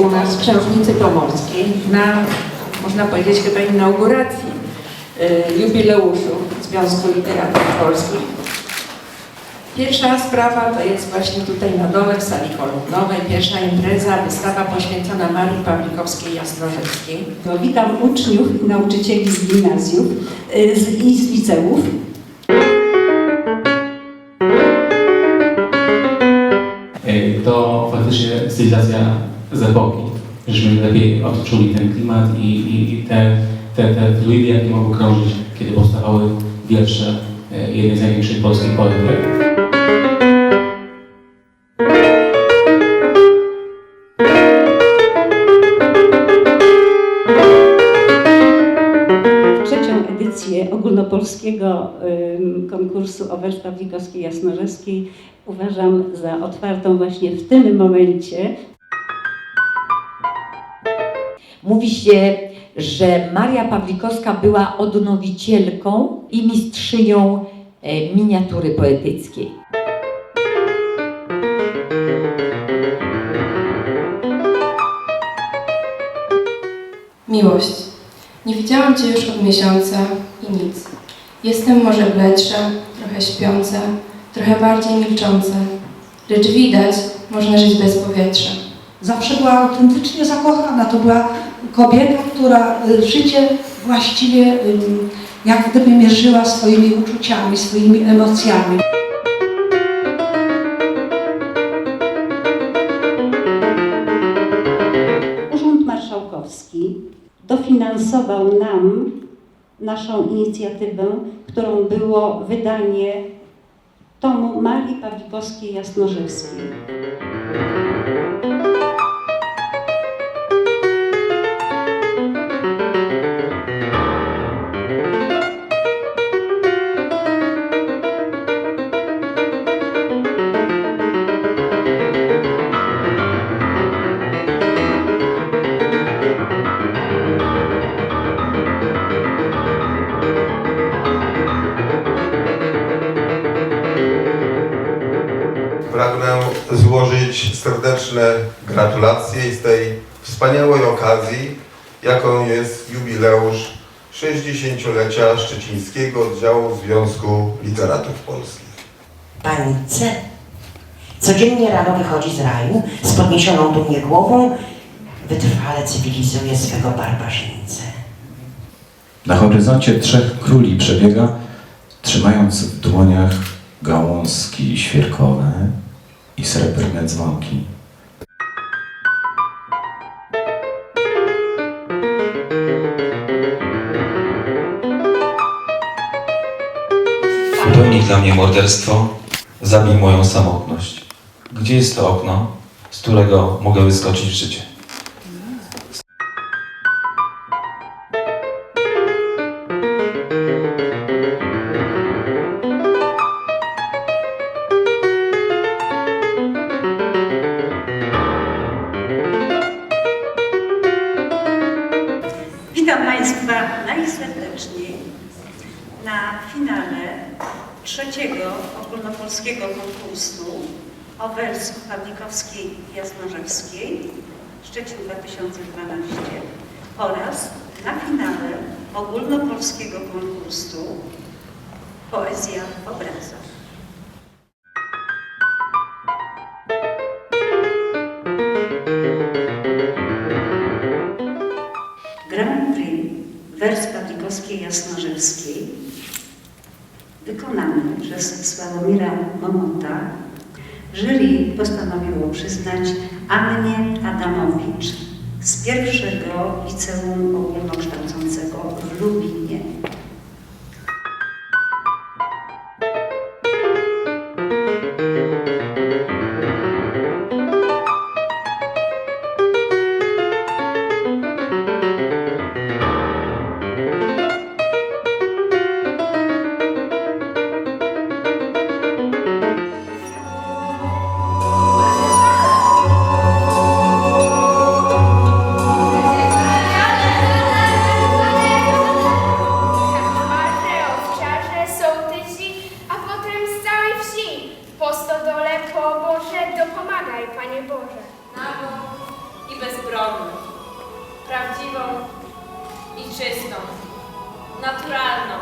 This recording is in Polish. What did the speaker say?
u nas w Książnicy Pomorskiej na, można powiedzieć, chyba inauguracji y, jubileuszu Związku Literatów Polskich. Pierwsza sprawa to jest właśnie tutaj na dole w sali kolumnowej, pierwsza impreza, wystawa poświęcona Marii Pawlikowskiej Jasnorzewskiej. To witam uczniów i nauczycieli z gimnazjów y, i z liceów. Ej, to faktycznie stylizacja z epoki, żebyśmy lepiej odczuli ten klimat i, i, i te, te, te fluidy, jakie mogły krążyć, kiedy powstawały wiersze e, jednej z największych polskich poetek. Ogólnopolskiego konkursu o wers Pawlikowskiej Jasnorzewskiej uważam za otwartą właśnie w tym momencie. Mówi się, że Maria Pawlikowska była odnowicielką i mistrzynią e, miniatury poetyckiej. Miłość. Nie widziałam Cię już od miesiąca i nic. Jestem może bledsza, trochę śpiąca, trochę bardziej milcząca. Lecz widać, można żyć bez powietrza. Zawsze była autentycznie zakochana. To była kobieta, która y, życie właściwie jak gdyby mierzyła swoimi uczuciami, swoimi emocjami. Urząd Marszałkowski dofinansował nam naszą inicjatywę, którą było wydanie tomu Marii Pawlikowskiej Jasnorzewskiej. Pragnę złożyć serdeczne gratulacje z tej wspaniałej okazji, jaką jest jubileusz 60-lecia Szczecińskiego Oddziału Związku Literatów Polskich. Pani C. Codziennie rano wychodzi z raju z podniesioną do mnie głową, wytrwale cywilizuje swego barbarzyńcę. Na horyzoncie trzech króli przebiega, trzymając w dłoniach gałązki świerkowe i srebrne dzwonki. Popełnij dla mnie morderstwo, zabij moją samotność. Gdzie jest to okno, z którego mogę wyskoczyć w życie? Państwa najserdeczniej na finale trzeciego ogólnopolskiego konkursu o wers Pawlikowskiej Jasnorzewskiej Szczecin 2012 oraz na finale ogólnopolskiego konkursu Poezja w obrazach. Wers Pawlikowskiej Jasnorzewskiej wykonany przez Sławomira Momota jury postanowiło przyznać Annie Adamowicz z pierwszego liceum ogólnokształcącego w Lubinie. Prawdziwą i czystą, naturalną.